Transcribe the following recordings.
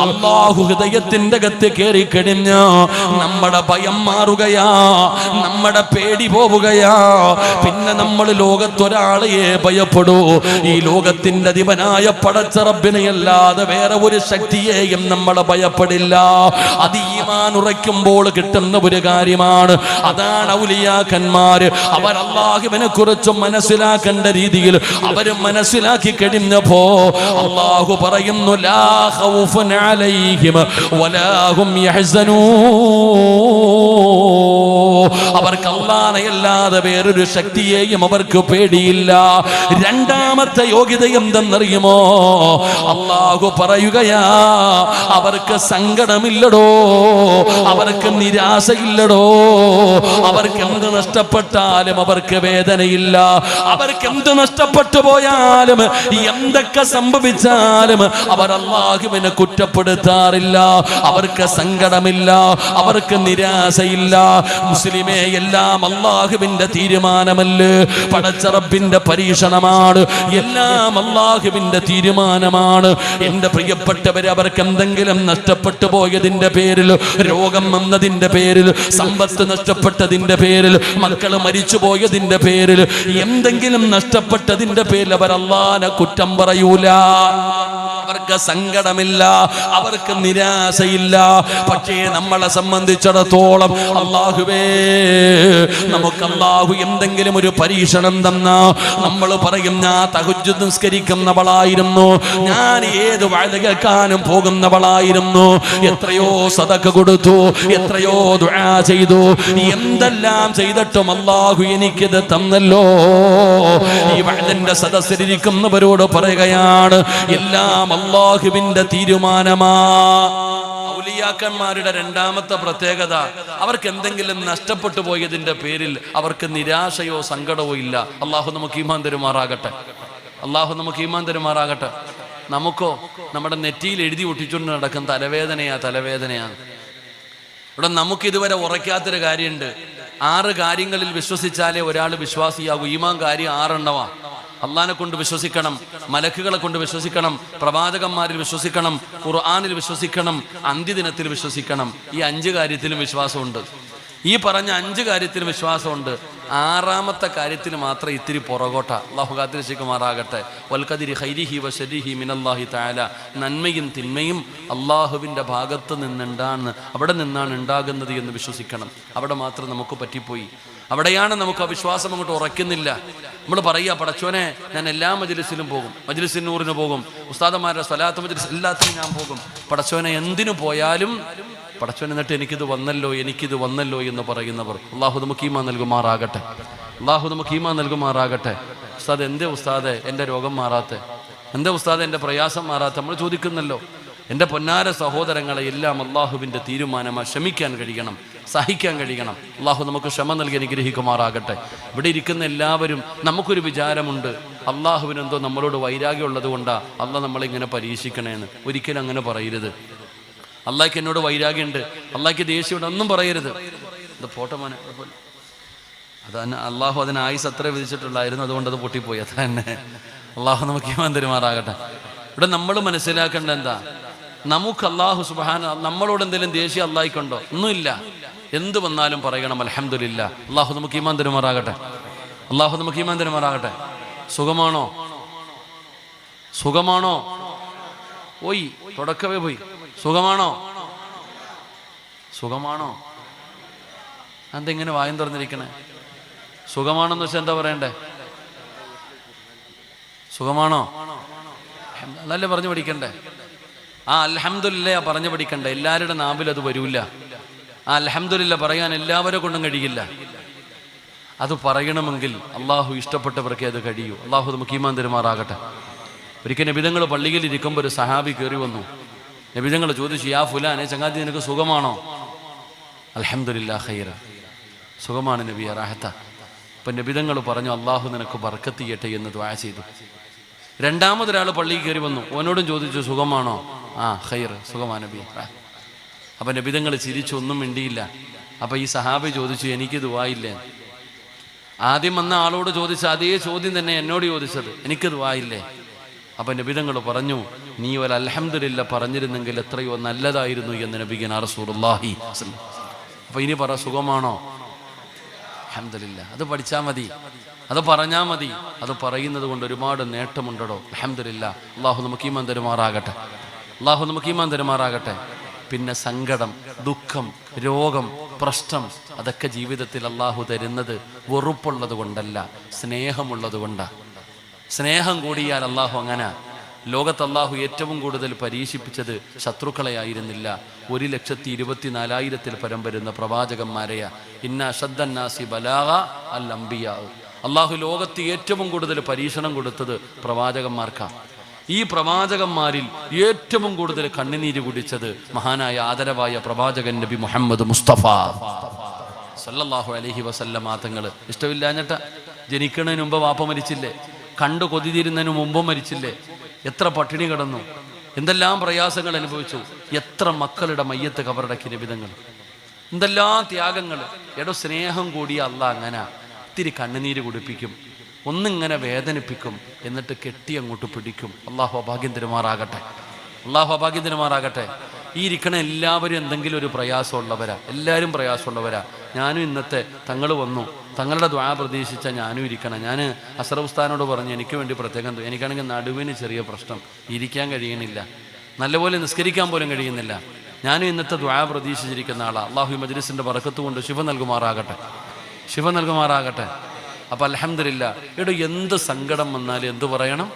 അള്ളാഹു ഹൃദയത്തിന്റെ അകത്ത് കയറി കഴിഞ്ഞ നമ്മുടെ ഭയം മാറുകയാ നമ്മുടെ പേടി പോവുകയാ. പിന്നെ നമ്മൾ ലോകത്തൊരാളെയെ ഭയപ്പെടൂ. ഈ ലോകത്തിന്റെ അധിപനായ പടച്ചറബിനെ അല്ലാതെ വേറെ ഒരു ശക്തിയെയും നമ്മൾ ഭയപ്പെടില്ല. അത് ഈമാൻ ഉറയ്ക്കുമ്പോൾ കിട്ടുന്ന ഒരു കാര്യമാണ്. അതാണ് ഔലിയാക്കന്മാര്. അവർ അള്ളാഹുവിനെ കുറിച്ച് മനസ്സിലാക്കേണ്ട രീതിയിൽ അവർ മനസ്സിലാക്കി കഴിഞ്ഞപ്പോ അള്ളാഹു പറയുന്നു ലാ عليهم ولا هم يحزنون. അവർക്ക് അല്ലാതെ വേറൊരു ശക്തിയെയും അവർക്ക് പേടിയില്ല. രണ്ടാമത്തെ യോഗ്യത എന്തെന്നറിയുമോ? അള്ളാഹു പറയുകയാ അവർക്ക് സങ്കടമില്ലടോ അവർക്ക് നിരാശയില്ലടോ അവർക്ക് എന്ത് നഷ്ടപ്പെട്ടാലും അവർക്ക് വേദനയില്ല. അവർക്ക് എന്ത് നഷ്ടപ്പെട്ടു പോയാലും എന്തൊക്കെ സംഭവിച്ചാലും അവർ അള്ളാഹുവിനെ കുറ്റപ്പെടുത്താറില്ല. അവർക്ക് സങ്കടമില്ല അവർക്ക് നിരാശയില്ല. മുസ്ലിമേ എല്ലാം അള്ളാഹുവിന്റെ തീരുമാനമല്ലേ? പടച്ചറബിന്റെ പരീക്ഷണമാണ്. എല്ലാം അള്ളാഹുവിന്റെ തീരുമാനമാണ്. എന്റെ പ്രിയപ്പെട്ടവര് അവർക്ക് എന്തെങ്കിലും നഷ്ടപ്പെട്ടു പോയതിന്റെ പേരിൽ രോഗം വന്നതിന്റെ പേരിൽ സമ്പത്ത് നഷ്ടപ്പെട്ടതിന്റെ പേരിൽ മക്കൾ മരിച്ചു പോയതിന്റെ പേരിൽ എന്തെങ്കിലും നഷ്ടപ്പെട്ടതിന്റെ പേരിൽ അവർ അള്ളാനെ കുറ്റം പറയൂല. അവർക്ക് സങ്കടമില്ല അവർക്ക് നിരാശയില്ല. പക്ഷേ നമ്മളെ സംബന്ധിച്ചിടത്തോളം അള്ളാഹുവേ നമുക്ക് അള്ളാഹു എന്തെങ്കിലും ഒരു പരീക്ഷണം തന്ന. നമ്മൾ പറയും ഞാൻ തഹജ് നിസ്കരിക്കുന്നവളായിരുന്നു. ഞാൻ ഏത് വഴ കേൾക്കാനും പോകുന്നവളായിരുന്നു. എത്രയോ സതക്ക കൊടുത്തു എത്രയോ ദുആ ചെയ്തു. എന്തെല്ലാം ചെയ്തിട്ടും അള്ളാഹു എനിക്കിത് തന്നല്ലോ. ഈ വഴലിന്റെ സദസ്സിലിരിക്കുന്നവരോട് പറയുകയാണ് എല്ലാം അള്ളാഹുവിന്റെ തീരുമാനമാ. ഔലിയാക്കന്മാരുടെ രണ്ടാമത്തെ പ്രത്യേകത അവർക്ക് എന്തെങ്കിലും നഷ്ടപ്പെട്ടു പോയതിന്റെ പേരിൽ അവർക്ക് നിരാശയോ സങ്കടമോ ഇല്ല. അള്ളാഹു നമുക്ക് ഈമാൻ തരുമാറാകട്ടെ. അള്ളാഹു നമുക്ക് ഈമാൻ തരുമാറാകട്ടെ. നമുക്കോ നമ്മുടെ നെറ്റിയിൽ എഴുതി ഒട്ടിച്ചുകൊണ്ട് നടക്കും തലവേദനയാ തലവേദനയാ. ഇവിടെ നമുക്ക് ഇതുവരെ ഉറയ്ക്കാത്തൊരു കാര്യമുണ്ട്. ആറ് കാര്യങ്ങളിൽ വിശ്വസിച്ചാലേ ഒരാൾ വിശ്വാസിയാകൂ. ഈമാൻ കാര്യം ആറെണ്ണമാ. അള്ളാനെ കൊണ്ട് വിശ്വസിക്കണം മലക്കുകളെ കൊണ്ട് വിശ്വസിക്കണം പ്രവാചകന്മാരിൽ വിശ്വസിക്കണം ഖുർആാനിൽ വിശ്വസിക്കണം അന്ത്യദിനത്തിൽ വിശ്വസിക്കണം. ഈ അഞ്ച് കാര്യത്തിലും വിശ്വാസമുണ്ട്. ഈ പറഞ്ഞ അഞ്ച് കാര്യത്തിലും വിശ്വാസമുണ്ട്. ആറാമത്തെ കാര്യത്തിൽ മാത്രം ഇത്തിരി പുറകോട്ട. അള്ളാഹു കാത്തിരശിക്കുമാറാകട്ടെ വൽക്കതിരി ഹൈരിഹി വശരിഹി മിനല്ലാഹി താല നന്മയും തിന്മയും അള്ളാഹുവിന്റെ ഭാഗത്ത് നിന്നുണ്ടാണ് അവിടെ നിന്നാണ് ഉണ്ടാകുന്നത് എന്ന് വിശ്വസിക്കണം. അവിടെ മാത്രം നമുക്ക് പറ്റിപ്പോയി. അവിടെയാണ് നമുക്ക് ആ വിശ്വാസം അങ്ങോട്ട് ഉറയ്ക്കുന്നില്ല. നമ്മൾ പറയുക പടച്ചോനെ ഞാൻ എല്ലാ മജ്ലിസിലും പോകും. മജ്ലിസിനൂറിന് പോകും. ഉസ്താദന്മാരുടെ സ്വലാത്ത് മജ്ലിസ് എല്ലാത്തിനും ഞാൻ പോകും. പടച്ചോനെ എന്തിനു പോയാലും പടച്ചോൻ എന്നിട്ട് എനിക്കിത് വന്നല്ലോ എനിക്കിത് വന്നല്ലോ എന്ന് പറയുന്നവർ. അള്ളാഹു നമുക്ക് ഈമാ നൽകുമാറാകട്ടെ. അള്ളാഹു നമുക്ക് ഈമാ നൽകുമാറാകട്ടെ. ഉസ്താദ് എന്തേ ഉസ്താദെ എന്റെ രോഗം മാറാത്തെ? എന്തേ ഉസ്താദെ എന്റെ പ്രയാസം മാറാത്ത? നമ്മൾ ചോദിക്കുന്നല്ലോ. എന്റെ പൊന്നാര സഹോദരങ്ങളെ എല്ലാം അള്ളാഹുവിന്റെ തീരുമാനമായി ക്ഷമിക്കാൻ കഴിയണം. സഹിക്കാൻ കഴിയണം. അള്ളാഹു നമുക്ക് ക്ഷമ നൽകി അനുഗ്രഹിക്കുമാറാകട്ടെ. ഇവിടെ ഇരിക്കുന്ന എല്ലാവരും നമുക്കൊരു വിചാരമുണ്ട്. അള്ളാഹുവിനെന്തോ നമ്മളോട് വൈരാഗ്യമുള്ളത് കൊണ്ടാണ് അല്ല നമ്മളിങ്ങനെ പരീക്ഷിക്കണേന്ന്. ഒരിക്കലും അങ്ങനെ പറയരുത്. അള്ളാഹ്ക്ക് എന്നോട് വൈരാഗ്യമുണ്ട് അള്ളാഹ്ക്ക് ദേഷ്യമുണ്ട്. ഒന്നും പറയരുത്. ഇത് പോട്ടെ മോനെ. അത് അള്ളാഹു അതിന് ആയുസ് അത്ര വിധിച്ചിട്ടുള്ളായിരുന്നു. അതുകൊണ്ട് അത് പൊട്ടിപ്പോയി. അത് തന്നെ. അള്ളാഹു നമുക്ക് ഈമാൻ തരുമാറാകട്ടെ. ഇവിടെ നമ്മൾ മനസ്സിലാക്കേണ്ട എന്താ? നമുക്ക് അള്ളാഹു സുബാന നമ്മളോട് എന്തെങ്കിലും ദേഷ്യം അള്ളാഹിക്കുണ്ടോ ഒന്നുമില്ല. എന്ത് വന്നാലും പറയണം അലഹമില്ല അള്ളാഹു നമുക്ക് ഈമാൻ തരുമാറാകട്ടെ അള്ളാഹു നമുക്ക് ഈമാൻ തരുമാറാകട്ടെ. സുഖമാണോ? സുഖമാണോ? പോയി തുടക്കമേ പോയി. സുഖമാണോ? സുഖമാണോ? എന്തെങ്ങനെ വായും തുറന്നിരിക്കണേ? സുഖമാണെന്ന് വെച്ചാൽ എന്താ പറയണ്ടേ? സുഖമാണോ? അതല്ലേ പറഞ്ഞു പഠിക്കണ്ടേ? ആ അലഹമില്ല പറഞ്ഞു പഠിക്കണ്ടേ? എല്ലാവരുടെ നാവിൽ അത് വരൂല. ആ അൽഹംദുലില്ല പറയാൻ എല്ലാവരെ കൊണ്ടും കഴിയില്ല. അത് പറയണമെങ്കിൽ അള്ളാഹു ഇഷ്ടപ്പെട്ടവർക്കേ അത് കഴിയൂ. അള്ളാഹു നമുക്ക് ഈമാൻ തരുമാറാകട്ടെ. ഒരിക്കൽ നബിതങ്ങൾ പള്ളിയിൽ ഇരിക്കുമ്പോൾ ഒരു സഹാബി കയറി വന്നു. നബിതങ്ങൾ ചോദിച്ചു യാ ഫുലാനെ ചങ്ങാതി നിനക്ക് സുഖമാണോ? അലഹമില്ല ഖൈറ. സുഖമാണ് നബി റാഹത്ത. അപ്പം നബിതങ്ങൾ പറഞ്ഞു അള്ളാഹു നിനക്ക് ബർക്കത്ത് ചെയ്യട്ടെ എന്ന് ദ്വാ ചെയ്തു. രണ്ടാമതൊരാൾ പള്ളിയിൽ കയറി വന്നു. ഓനോടും ചോദിച്ചു സുഖമാണോ? ആ ഖൈർ സുഖമാണ് നബി. അപ്പം നബിതങ്ങൾ ചിരിച്ചൊന്നും മിണ്ടിയില്ല. അപ്പം ഈ സഹാബി ചോദിച്ചു എനിക്ക് ദുവായില്ലേ ആദ്യം വന്ന ആളോട് ചോദിച്ച അതേ ചോദ്യം തന്നെ എന്നോട് ചോദിച്ചത് എനിക്ക് ദുവായില്ലേ അപ്പം നബിതങ്ങൾ പറഞ്ഞു നീ ഒരു അലഹമില്ല പറഞ്ഞിരുന്നെങ്കിൽ എത്രയോ നല്ലതായിരുന്നു എന്ന് നബിഗൻ റസൂലുള്ളാഹി അപ്പോൾ ഇനി പറ സുഖമാണോ? അലഹമില്ല അത് പഠിച്ചാൽ മതി. അത് പറഞ്ഞാൽ മതി. അത് പറയുന്നത് കൊണ്ട് ഒരുപാട് നേട്ടമുണ്ടടോ. അലഹമില്ല അള്ളാഹു നമുക്ക് ഈമാൻ തരുമാറാകട്ടെ. അള്ളാഹു നമുക്ക് ഈമാൻ തരുമാറാകട്ടെ. പിന്നെ സങ്കടം ദുഃഖം രോഗം പ്രശ്നം അതൊക്കെ ജീവിതത്തിൽ അള്ളാഹു തരുന്നത് വെറുപ്പുള്ളത് കൊണ്ടല്ല സ്നേഹമുള്ളത് കൊണ്ടാണ് സ്നേഹം കൂടിയാൽ അള്ളാഹു അങ്ങനെ. ലോകത്ത് അള്ളാഹു ഏറ്റവും കൂടുതൽ പരീക്ഷിപ്പിച്ചത് ശത്രുക്കളെ ആയിരുന്നില്ല. ഒരു ലക്ഷത്തി ഇരുപത്തിനാലായിരത്തിൽ പരം വരുന്ന പ്രവാചകന്മാരെയ. ഇന്ന ഷദ്ദന്നാസി ബലാഗ അൽ അംബിയ അള്ളാഹു ലോകത്ത് ഏറ്റവും കൂടുതൽ പരീക്ഷണം കൊടുത്തത് പ്രവാചകന്മാർക്കാണ് ഈ പ്രവാചകന്മാരിൽ ഏറ്റവും കൂടുതൽ കണ്ണുനീര് കുടിച്ചത് മഹാനായ ആദരവായ പ്രവാചകൻ നബി മുഹമ്മദ് മുസ്തഫ. സല്ലല്ലാഹു അലൈഹി വസല്ലമ തങ്ങൾ ഇഷ്ടമില്ലാഞ്ഞിട്ട ജനിക്കുന്നതിന് മുമ്പ് വാപ്പ മരിച്ചില്ലേ? കണ്ടു കൊതിതിരുന്നതിന് മുമ്പ് മരിച്ചില്ലേ? എത്ര പട്ടിണി കിടന്നു? എന്തെല്ലാം പ്രയാസങ്ങൾ അനുഭവിച്ചു? എത്ര മക്കളുടെ മയ്യത്ത് കബറടക്കി നിബിതങ്ങൾ എന്തെല്ലാം ത്യാഗങ്ങൾ. എടോ സ്നേഹം കൂടിയ അല്ല അങ്ങനെ. ഇത്തിരി കണ്ണുനീര് കുടിപ്പിക്കും. ഒന്നിങ്ങനെ വേദനിപ്പിക്കും എന്നിട്ട് കെട്ടി അങ്ങോട്ട് പിടിക്കും. അള്ളാഹു അഭാഗ്യം തിരുമാറാകട്ടെ അള്ളാഹു അഭാഗ്യം തിരുമാറാകട്ടെ ഈ ഇരിക്കണ എല്ലാവരും എന്തെങ്കിലും ഒരു പ്രയാസമുള്ളവരാ. എല്ലാവരും പ്രയാസമുള്ളവരാ. ഞാനും ഇന്നത്തെ തങ്ങൾ വന്നു. തങ്ങളുടെ ദ്വാ പ്രതീക്ഷിച്ച ഞാനും ഇരിക്കണം. ഞാൻ അസറഫ്സ്ഥാനോട് പറഞ്ഞു എനിക്ക് വേണ്ടി പ്രത്യേകം. എനിക്കാണെങ്കിൽ നടുവിന് ചെറിയ പ്രശ്നം. ഇരിക്കാൻ കഴിയണില്ല നല്ലപോലെ നിസ്കരിക്കാൻ പോലും കഴിയുന്നില്ല. ഞാനും ഇന്നത്തെ ദ്വാ പ്രതീക്ഷിച്ചിരിക്കുന്ന ആളാണ് അള്ളാഹു മജ്ലിസിന്റെ വറക്കത്ത് കൊണ്ട് ശിവ നൽകുമാറാകട്ടെ. ശിവ നൽകുമാറാകട്ടെ. അപ്പം അലഹമില്ല എടോ എന്ത് സങ്കടം വന്നാലും എന്തു പറയണം?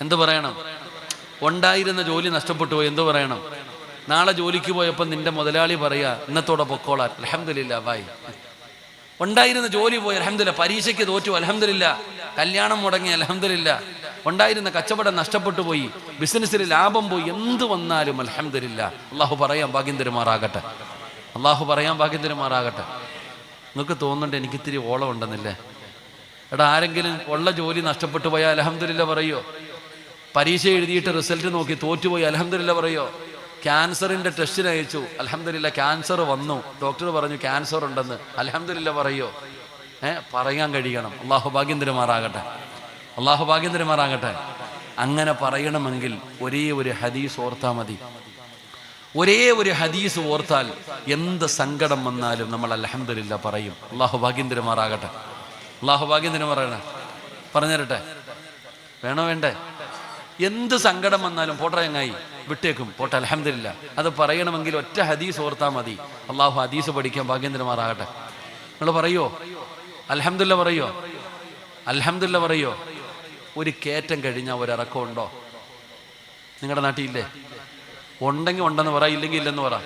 എന്തു പറയണം? ഉണ്ടായിരുന്ന ജോലി നഷ്ടപ്പെട്ടു പോയി എന്തു പറയണം? നാളെ ജോലിക്ക് പോയപ്പോൾ നിന്റെ മുതലാളി പറയാ ഇന്നത്തോടെ പൊക്കോളാൻ അലഹമില്ല ബായ്. ഉണ്ടായിരുന്ന ജോലി പോയി അലഹമില്ല പരീക്ഷയ്ക്ക് തോറ്റു അലഹമില്ല കല്യാണം മുടങ്ങി അലഹമില്ല ഉണ്ടായിരുന്ന കച്ചവടം നഷ്ടപ്പെട്ടു പോയി ബിസിനസ്സിൽ ലാഭം പോയി എന്ത് വന്നാലും അലഹമില്ല അള്ളാഹു പറയാൻ ഭാഗ്യം തരുമാറാകട്ടെ. അള്ളാഹു പറയാൻ ഭാഗ്യം തരുമാറാകട്ടെ. നിങ്ങൾക്ക് തോന്നുന്നുണ്ട് എനിക്ക് ഇത്തിരി ഓളം ഉണ്ടെന്നില്ലേ? എടാ ആരെങ്കിലും ഉള്ള ജോലി നഷ്ടപ്പെട്ടു പോയാൽ അലഹമില്ല പറയോ? പരീക്ഷ എഴുതിയിട്ട് റിസൾട്ട് നോക്കി തോറ്റുപോയി അലഹമില്ല പറയോ? ക്യാൻസറിന്റെ ടെസ്റ്റിന് അയച്ചു. അലഹമില്ല ക്യാൻസർ വന്നു. ഡോക്ടർ പറഞ്ഞു ക്യാൻസർ ഉണ്ടെന്ന്. അലഹമില്ല പറയോ? ഏ പറയാൻ കഴിയണം. അള്ളാഹു ഭാഗ്യന്തരമാറാകട്ടെ. അള്ളാഹു ഭാഗ്യന്തരമാറാകട്ടെ. അങ്ങനെ പറയണമെങ്കിൽ ഒരേ ഒരു ഹദീസ് ഓർത്താൽ മതി. ഒരേ ഒരു ഹദീസ് ഓർത്താൽ എന്ത് സങ്കടം വന്നാലും നമ്മൾ അലഹമില്ല പറയും. അള്ളാഹു ഭാഗ്യം തരുമാറാകട്ടെ അള്ളാഹു ഭാഗ്യം തരുമാറാകട്ടെ പറഞ്ഞുതരട്ടെ? വേണോ വേണ്ടേ? എന്ത് സങ്കടം വന്നാലും പോട്ടെ ചങ്ങായി വിട്ടേക്കും. പോട്ടെ അലഹമില്ല അത് പറയണമെങ്കിൽ ഒറ്റ ഹദീസ് ഓർത്താൽ മതി. അള്ളാഹു ഹദീസ് പഠിക്കാൻ ഭാഗ്യം തരുമാറാകട്ടെ നിങ്ങൾ പറയോ? അലഹമില്ല പറയോ? അലഹമില്ല പറയോ? ഒരു കയറ്റം കഴിഞ്ഞാൽ ഒരിറക്കം ഉണ്ടോ നിങ്ങളുടെ നാട്ടിലില്ലേ? ഉണ്ടെങ്കിൽ ഉണ്ടെന്ന് പറ ഇല്ലെങ്കിൽ ഇല്ലെന്ന് പറ.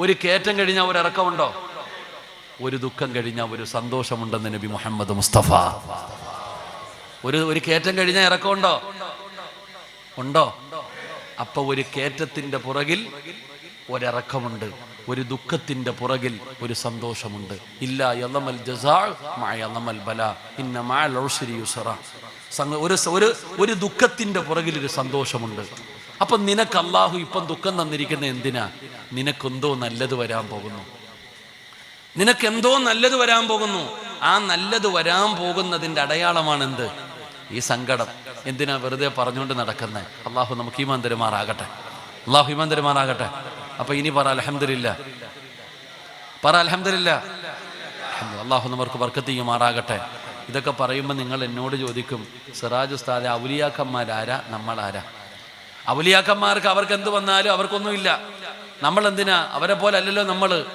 ഒരു കയറ്റം കഴിഞ്ഞാൽ ഒരു ഇറക്കമുണ്ടോ? ഒരു ദുഃഖം കഴിഞ്ഞാൽ ഒരു സന്തോഷമുണ്ടെന്ന് നബി മുഹമ്മദ് മുസ്തഫ. ഒരു ഒരു കയറ്റം കഴിഞ്ഞാൽ ഇറക്കമുണ്ടോ? ഉണ്ടോ? അപ്പൊ ഒരു കയറ്റത്തിന്റെ പുറകിൽ ഒരിറക്കമുണ്ട്. ഒരു ദുഃഖത്തിന്റെ പുറകിൽ ഒരു സന്തോഷമുണ്ട്. ഇല്ല യലമൽ ജസാൾ മായമൽ ബല. ഇന്ന മാ ലോഷരി യുസറ. ഒരു ഒരു ദുഃഖത്തിന്റെ പുറകിൽ ഒരു സന്തോഷമുണ്ട്. അപ്പൊ നിനക്ക് അള്ളാഹു ഇപ്പം ദുഃഖം തന്നിരിക്കുന്ന എന്തിനാ? നിനക്കെന്തോ നല്ലത് വരാൻ പോകുന്നു. നിനക്ക് എന്തോ നല്ലത് വരാൻ പോകുന്നു. ആ നല്ലത് വരാൻ പോകുന്നതിന്റെ അടയാളമാണ് എന്ത് ഈ സങ്കടം. എന്തിനാ വെറുതെ പറഞ്ഞുകൊണ്ട് നടക്കുന്നത് അള്ളാഹു നമുക്ക് ഈമാൻ തരുമാറാകട്ടെ. അള്ളാഹു ഈമാൻ തരുമാറാകട്ടെ. അപ്പൊ ഇനി പറ അലഹമില്ല പറ അലഹമില്ല അള്ളാഹു നമുക്ക് വർക്കത്ത് ചെയ്യുമാറാകട്ടെ. ഇതൊക്കെ പറയുമ്പോൾ നിങ്ങൾ എന്നോട് ചോദിക്കും സിറാജ് ഉസ്താദെ ഔലിയാക്കന്മാരാരാ? നമ്മളാരാ? ഔലിയാക്കന്മാർക്ക് അവർക്ക് എന്ത് വന്നാലും അവർക്കൊന്നുമില്ല. നമ്മൾ എന്തിനാ അവരെ പോലെ അല്ലല്ലോ നമ്മൾ.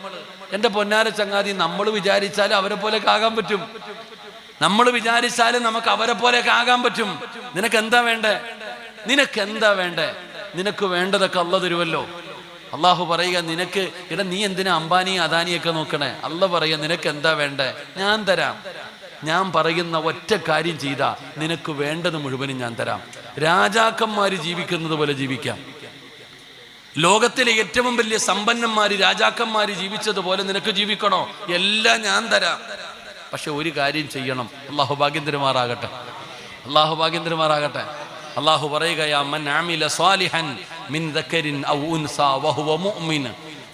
എന്റെ പൊന്നാര ചങ്ങാതി നമ്മൾ വിചാരിച്ചാലും അവരെ പോലെയൊക്കെ ആകാൻ പറ്റും. നമ്മൾ വിചാരിച്ചാലും നമുക്ക് അവരെ പോലെയൊക്കെ ആകാൻ പറ്റും. നിനക്ക് എന്താ വേണ്ടേ? നിനക്ക് എന്താ വേണ്ടേ? നിനക്ക് വേണ്ടതൊക്കെ അല്ല തരുമല്ലോ അള്ളാഹു പറയുക നിനക്ക് ഇട നീ എന്തിനാ അംബാനി അദാനിയൊക്കെ നോക്കണേ? അല്ല പറയുക നിനക്ക് എന്താ വേണ്ടേ? ഞാൻ തരാം. ഞാൻ പറയുന്ന ഒറ്റ കാര്യം ചെയ്താ നിനക്ക് വേണ്ടത് മുഴുവനും ഞാൻ തരാം. രാജാക്കന്മാർ ജീവിക്കുന്നത് പോലെ ജീവിക്കാം. ലോകത്തിലെ ഏറ്റവും വലിയ സമ്പന്നന്മാർ രാജാക്കന്മാർ ജീവിച്ചതുപോലെ നിനക്ക് ജീവിക്കണോ? എല്ലാം ഞാൻ തരാം. പക്ഷെ ഒരു കാര്യം ചെയ്യണം. അള്ളാഹു ഭാഗ്യം തരുമാറാകട്ടെ അള്ളാഹു ഭാഗ്യം തരുമാറാകട്ടെ അള്ളാഹു പറയുകയാ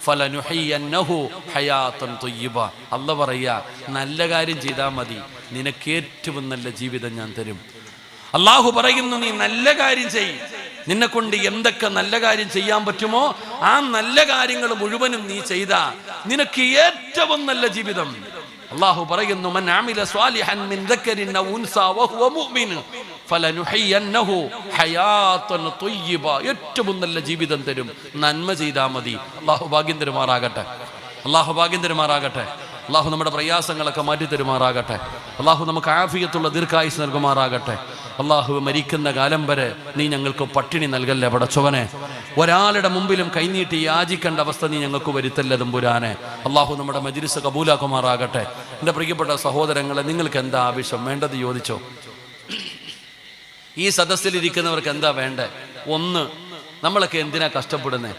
ഫലനുഹയ്യന്നഹു ഹയാത്തൻ അല്ല പറയാ നല്ല കാര്യം ചെയ്താൽ മതി. നിനക്ക് ഏറ്റവും നല്ല ജീവിതം ഞാൻ തരും. അള്ളാഹു പറയുന്നു നീ നല്ല കാര്യം ചെയ്. നിന്നെ കൊണ്ട് എന്തൊക്കെ നല്ല കാര്യം ചെയ്യാൻ പറ്റുമോ ആ നല്ല കാര്യങ്ങൾ മുഴുവനും നീ ചെയ്ത. നിനക്ക് ഏറ്റവും നല്ല ജീവിതം. അള്ളാഹു പറയുന്നു ഏറ്റവും നല്ല ജീവിതം തരും. നന്മ ചെയ്താൽ മതി. അള്ളാഹു ഭാഗ്യം തരുമാറാകട്ടെ അള്ളാഹു ഭാഗ്യം തരുമാറാകട്ടെ അള്ളാഹു നമ്മുടെ പ്രയാസങ്ങളൊക്കെ മാറ്റി തരുമാറാകട്ടെ. അള്ളാഹു നമുക്ക് ആഫിയത്തുള്ള ദീർഘായുസ് നൽകുമാറാകട്ടെ. അള്ളാഹു മരിക്കുന്ന കാലം വരെ നീ ഞങ്ങൾക്ക് പട്ടിണി നൽകല്ലേ പടച്ചവനെ ഒരാളുടെ മുമ്പിലും കൈനീട്ടി യാചിക്കേണ്ട അവസ്ഥ നീ ഞങ്ങൾക്ക് വരുത്തല്ലേ തമ്പുരാനെ? അള്ളാഹു നമ്മുടെ മജിരിസ് കബൂലാക്കുമാറാകട്ടെ. എന്റെ പ്രിയപ്പെട്ട സഹോദരങ്ങളെ നിങ്ങൾക്ക് എന്താ ആവശ്യം? വേണ്ടത് ചോദിച്ചോ? ഈ സദസ്സിലിരിക്കുന്നവർക്ക് എന്താ വേണ്ടേ? ഒന്ന് നമ്മളൊക്കെ എന്തിനാ കഷ്ടപ്പെടുന്നേ?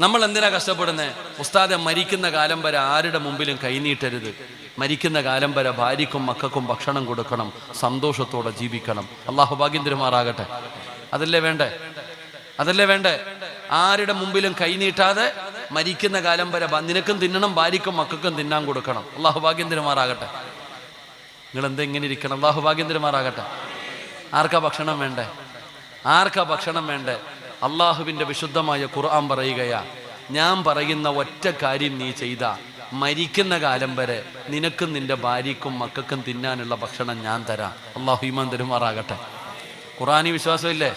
നമ്മൾ എന്തിനാ കഷ്ടപ്പെടുന്നേ? ഉസ്താദെ മരിക്കുന്ന കാലം വരെ ആരുടെ മുമ്പിലും കൈനീട്ടരുത് മരിക്കുന്ന കാലം വരെ ഭാര്യക്കും മക്കൾക്കും ഭക്ഷണം കൊടുക്കണം സന്തോഷത്തോടെ ജീവിക്കണം. അള്ളാഹു ഭാഗ്യം അതല്ലേ വേണ്ടേ? അതല്ലേ വേണ്ടേ? ആരുടെ മുമ്പിലും കൈനീട്ടാതെ മരിക്കുന്ന കാലം വരെ നിനക്കും തിന്നണം ഭാര്യക്കും മക്കൾക്കും തിന്നാൻ കൊടുക്കണം. അള്ളാഹു ഭാഗ്യം നിങ്ങൾ എന്തെങ്ങനെ ഇരിക്കണം? അള്ളാഹു ഭാഗ്യം ആർക്കാ ഭക്ഷണം വേണ്ടേ? ആർക്കാ ഭക്ഷണം വേണ്ടേ? അള്ളാഹുവിന്റെ വിശുദ്ധമായ ഖുർആൻ പറയുകയാ ഞാൻ പറയുന്ന ഒറ്റ കാര്യം നീ ചെയ്ത. മരിക്കുന്ന കാലം വരെ നിനക്കും നിന്റെ ഭാര്യക്കും മക്കൾക്കും തിന്നാനുള്ള ഭക്ഷണം ഞാൻ തരാം. അള്ളാഹു ഈമാൻ തരുമാറാകട്ടെ. ഖുറാനി വിശ്വാസമില്ലേ?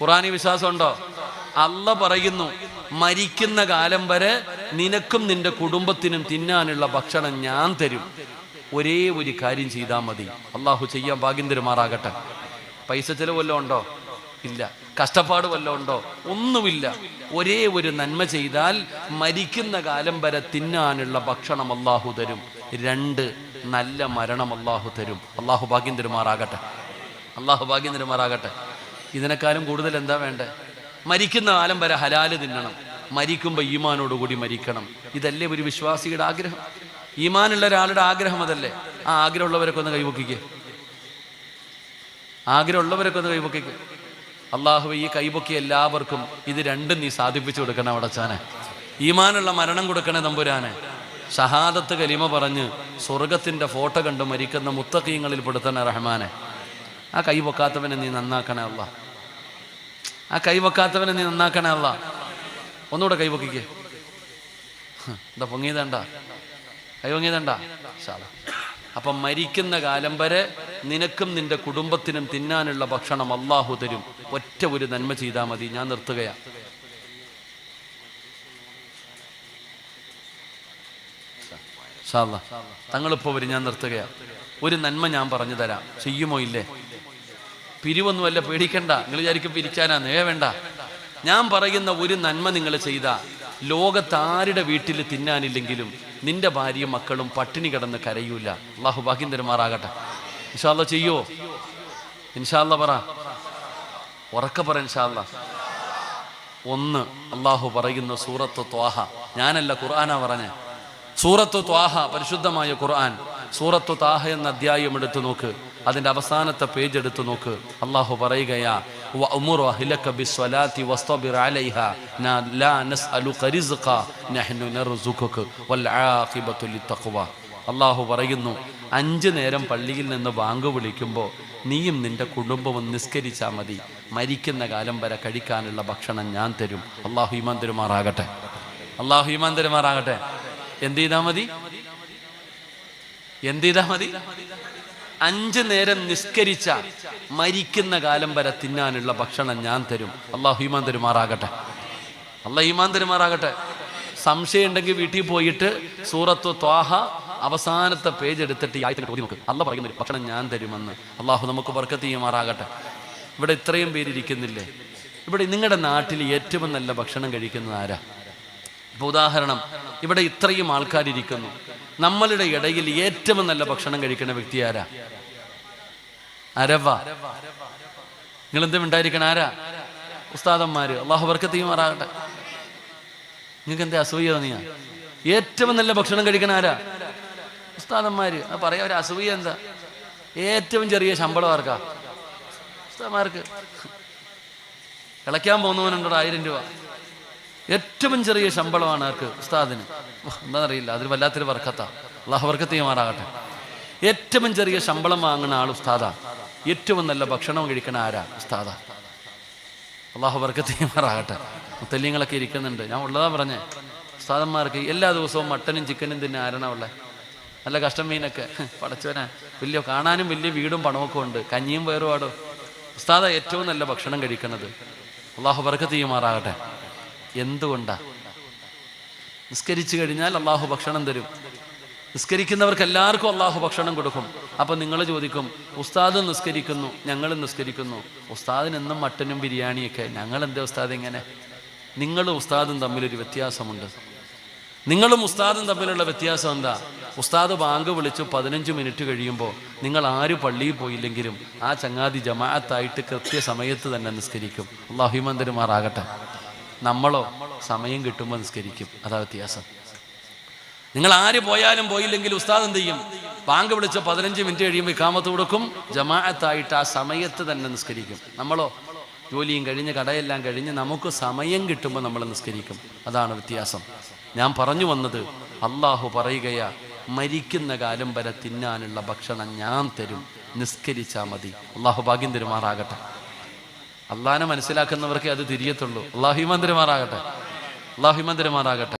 ഖുറാനി വിശ്വാസമുണ്ടോ? അല്ല പറയുന്നു മരിക്കുന്ന കാലം വരെ നിനക്കും നിന്റെ കുടുംബത്തിനും തിന്നാനുള്ള ഭക്ഷണം ഞാൻ തരും. ഒരേ ഒരു കാര്യം ചെയ്താൽ മതി. അള്ളാഹു ചെയ്യാൻ ഭാഗ്യം തരുമാറാകട്ടെ. പൈസ ചെലവ് വല്ലതും ഉണ്ടോ? ഇല്ല. കഷ്ടപ്പാട് വല്ലതും ഉണ്ടോ? ഒന്നുമില്ല. ഒരേ ഒരു നന്മ ചെയ്താൽ മരിക്കുന്ന കാലം വരെ തിന്നാനുള്ള ഭക്ഷണം അള്ളാഹു തരും. രണ്ട് നല്ല മരണം അള്ളാഹു തരും. അള്ളാഹു ഭാഗ്യം തരുമാറാകട്ടെ. അള്ളാഹു ഭാഗ്യം തരുമാറാകട്ടെ. ഇതിനേക്കാളും കൂടുതൽ എന്താ വേണ്ടേ? മരിക്കുന്ന കാലം വരെ ഹലാൽ തിന്നണം. മരിക്കുമ്പോൾ ഈമാനോടുകൂടി മരിക്കണം. ഇതല്ലേ ഒരു വിശ്വാസിയുടെ ആഗ്രഹം? ഈമാനുള്ള ഒരാളുടെ ആഗ്രഹം അതല്ലേ? ആ ആഗ്രഹമുള്ളവരൊക്കെ ഒന്ന് കൈപൊക്കിക്കേ ആഗ്രഹമുള്ളവരൊക്കെ ഒന്ന് കൈപൊക്കിക്കേ. അള്ളാഹു ഈ കൈപൊക്കി എല്ലാവർക്കും ഇത് രണ്ടും നീ സാധിപ്പിച്ചു കൊടുക്കണം അവിടച്ചാനെ ഈമാനുള്ള മരണം കൊടുക്കണേ നമ്പുരാനെ. ഷഹാദത്ത് കലിമ പറഞ്ഞ് സ്വർഗത്തിന്റെ ഫോട്ടോ കണ്ട് മരിക്കുന്ന മുത്തക്കീങ്ങളിൽ പെടുത്തണ റഹ്മാനെ. ആ കൈ പൊക്കാത്തവനെ നീ നന്നാക്കണേ അല്ല ആ കൈ വെക്കാത്തവനെ നീ നന്നാക്കണേ അല്ല ഒന്നുകൂടെ കൈവക്കിക്കേ എന്താ പൊങ്ങിയതണ്ട? കൈ പൊങ്ങിയതണ്ട? ശാല അപ്പം മരിക്കുന്ന കാലം വരെ നിനക്കും നിന്റെ കുടുംബത്തിനും തിന്നാനുള്ള ഭക്ഷണം അള്ളാഹു തരും. ഒറ്റ ഒരു നന്മ ചെയ്താൽ മതി. ഞാൻ നിർത്തുകയാ. ഷാല്ല തങ്ങളിപ്പോ വരും. ഞാൻ നിർത്തുകയാ. ഒരു നന്മ ഞാൻ പറഞ്ഞു തരാം. ചെയ്യുമോ ഇല്ലേ? പിരിവൊന്നുമല്ല പേടിക്കണ്ട. നിങ്ങൾ വിചാരിക്കും പിരിച്ചാനാ. നേ വേണ്ട ഞാൻ പറയുന്ന ഒരു നന്മ നിങ്ങൾ ചെയ്ത. ലോകത്താരുടെ വീട്ടിൽ തിന്നാനില്ലെങ്കിലും നിന്റെ ഭാര്യയും മക്കളും പട്ടിണി കിടന്ന് കരയൂല. അള്ളാഹു ബാക്കി തരുമാറാകട്ടെ ഇൻഷാല്ല ചെയ്യോ? ഇൻഷാല്ല പറ. ഉറക്ക പറ ഇൻഷാല്ല ഒന്ന് അള്ളാഹു പറയുന്ന സൂറത്ത് ത്വാഹ. ഞാനല്ല ഖുർആാനാ പറഞ്ഞേ. സൂറത്ത് ത്വാഹ പരിശുദ്ധമായ ഖുർആൻ. സൂറത്ത് താഹ എന്ന അധ്യായം എടുത്തു നോക്ക്. അതിന്റെ അവസാനത്തെ പേജ് എടുത്തു നോക്ക്. അള്ളാഹു പറയുകയാ വഅ്മുറു لك ബിസ്സലാത്തി واصطبر عليها. لا ലാ رزقا. نحن نرزقك. والعاقبة للتقوى. الله പറയുന്നു അഞ്ച് നേരം പള്ളിയിൽ നിന്ന് ബാങ്ക് വിളിക്കുമ്പോൾ നീയും നിന്റെ കുടുംബവും നിസ്കരിച്ചാൽ മതി. മരിക്കുന്ന കാലം വരെ കഴിക്കാനുള്ള ഭക്ഷണം ഞാൻ തരും. അള്ളാഹു ഹിമാൻ തരുമാറാകട്ടെ. അള്ളാഹു ഹിമാൻ തരുമാറാകട്ടെ. എന്ത് ചെയ്താൽ മതി? എന്ത് ചെയ്താൽ മതി? അഞ്ച് നേരം നിസ്കരിച്ച മരിക്കുന്ന കാലം വരെ തിന്നാനുള്ള ഭക്ഷണം ഞാൻ തരും. അള്ളാഹു ഹീമാൻ തരുമാറാകട്ടെ. അള്ളാഹ് ഹീമാൻ തരുമാറാകട്ടെ. സംശയം ഉണ്ടെങ്കിൽ വീട്ടിൽ പോയിട്ട് സൂറത്ത് ത്വാഹ അവസാനത്തെ പേജ് എടുത്തിട്ട് ഈ ആയത്തിന് നോക്ക്. അല്ല പറയുന്ന ഒരു ഭക്ഷണം ഞാൻ തരുമെന്ന്. അള്ളാഹു നമുക്ക് വർക്കത്ത് ചെയ്യുമാറാകട്ടെ. ഇവിടെ ഇത്രയും പേരിരിക്കുന്നില്ലേ ഇവിടെ നിങ്ങളുടെ നാട്ടിൽ ഏറ്റവും നല്ല ഭക്ഷണം കഴിക്കുന്നത് ആരാ? ഇപ്പൊ ഉദാഹരണം ഇവിടെ ഇത്രയും ആൾക്കാരിയ്ക്കുന്നു നമ്മളുടെ ഇടയിൽ ഏറ്റവും നല്ല ഭക്ഷണം കഴിക്കുന്ന വ്യക്തി ആരാ? അരവ. നിങ്ങൾ എന്തും ഉണ്ടായിരിക്കണം ആരാ? ഉസ്താദന്മാര്. അള്ളാഹു വർക്കത്ത് മാറാകട്ടെ നിങ്ങൾക്ക് എന്താ അസൂയ തോന്നിയാ? ഏറ്റവും നല്ല ഭക്ഷണം കഴിക്കണ ആരാ? ഉസ്താദന്മാര്. ആ പറയാ ഒരു അസൂയ എന്താ? ഏറ്റവും ചെറിയ ശമ്പളം ആർക്കാ? ഉസ്താദന്മാർക്ക്. ഇളയ്ക്കാൻ പോകുന്നവനുണ്ടോ ആയിരം രൂപ? ഏറ്റവും ചെറിയ ശമ്പളമാണ് ആർക്ക്? ഉസ്താദിന്. എന്താണെന്നറിയില്ല അതിൽ വല്ലാത്തൊരു വർക്കത്ത. അള്ളാഹു വർക്കത്ത് ചെയ്യുമാറാകട്ടെ ഏറ്റവും ചെറിയ ശമ്പളം വാങ്ങുന്ന ആൾ ഉസ്താദ. ഏറ്റവും നല്ല ഭക്ഷണം കഴിക്കണ ആരാ? ഉസ്താദ. അള്ളാഹു വർക്കത്തീമാറാകട്ടെ മുത്തല്യങ്ങളൊക്കെ ഇരിക്കുന്നുണ്ട്. ഞാൻ ഉള്ളതാ പറഞ്ഞേ. ഉസ്താദന്മാർക്ക് എല്ലാ ദിവസവും മട്ടനും ചിക്കനും തന്നെ ആരണ ഉള്ളത് നല്ല കഷ്ടം മീനൊക്കെ. പടച്ചവനാ വലിയ കാണാനും വലിയ വീടും പണമൊക്കെ ഉണ്ട്. കഞ്ഞിയും വേറുപാടും ഉസ്താദ ഏറ്റവും നല്ല ഭക്ഷണം കഴിക്കണത്. അള്ളാഹു വർക്കത്തീമാറാകട്ടെ എന്തുകൊണ്ടാ? നിസ്കരിച്ചു കഴിഞ്ഞാൽ അള്ളാഹു ഭക്ഷണം തരും. നിസ്കരിക്കുന്നവർക്ക് എല്ലാവർക്കും അള്ളാഹു ഭക്ഷണം കൊടുക്കും. അപ്പം നിങ്ങൾ ചോദിക്കും ഉസ്താദ് നിസ്കരിക്കുന്നു ഞങ്ങൾ നിസ്കരിക്കുന്നു. ഉസ്താദിന് എന്നും മട്ടനും ബിരിയാണിയൊക്കെ. ഞങ്ങൾ എന്താ ഉസ്താദ് ഇങ്ങനെ? നിങ്ങളും ഉസ്താദും തമ്മിലൊരു വ്യത്യാസമുണ്ട്. നിങ്ങളും ഉസ്താദും തമ്മിലുള്ള വ്യത്യാസം എന്താ? ഉസ്താദ് ബാങ്ക് വിളിച്ച് പതിനഞ്ച് മിനിറ്റ് കഴിയുമ്പോൾ നിങ്ങൾ ആര് പള്ളിയിൽ പോയില്ലെങ്കിലും ആ ചങ്ങാതി ജമാഅത്തായിട്ട് കൃത്യസമയത്ത് തന്നെ നിസ്കരിക്കും. അള്ളാഹിമന്ദരുമാറാകട്ടെ നമ്മളോ സമയം കിട്ടുമ്പോൾ നിസ്കരിക്കും. അതാ വ്യത്യാസം. നിങ്ങൾ ആര് പോയാലും പോയില്ലെങ്കിൽ ഉസ്താദ് എന്ത് ചെയ്യും? ബാങ്ക് വിളിച്ച പതിനഞ്ച് മിനിറ്റ് കഴിയുമ്പോൾ ഇക്കാമത്ത് കൊടുക്കും. ജമാഅത്തായിട്ട് ആ സമയത്ത് തന്നെ നിസ്കരിക്കും. നമ്മളോ ജോലിയും കഴിഞ്ഞ് കടയെല്ലാം കഴിഞ്ഞ് നമുക്ക് സമയം കിട്ടുമ്പോൾ നമ്മൾ നിസ്കരിക്കും. അതാണ് വ്യത്യാസം. ഞാൻ പറഞ്ഞു വന്നത് അള്ളാഹു പറയുകയാ മരിക്കുന്ന കാലം വരെ തിന്നാനുള്ള ഭക്ഷണം ഞാൻ തരും. നിസ്കരിച്ചാൽ മതി. അള്ളാഹു ഭാഗ്യം തരുമാറാകട്ടെ. അള്ളാഹിനെ മനസ്സിലാക്കുന്നവർക്കേ അത് തിരിയത്തുള്ളൂ. അള്ളാഹിമന്ദിരമാറാകട്ടെ അള്ളാഹിമന്തിരുമാറാകട്ടെ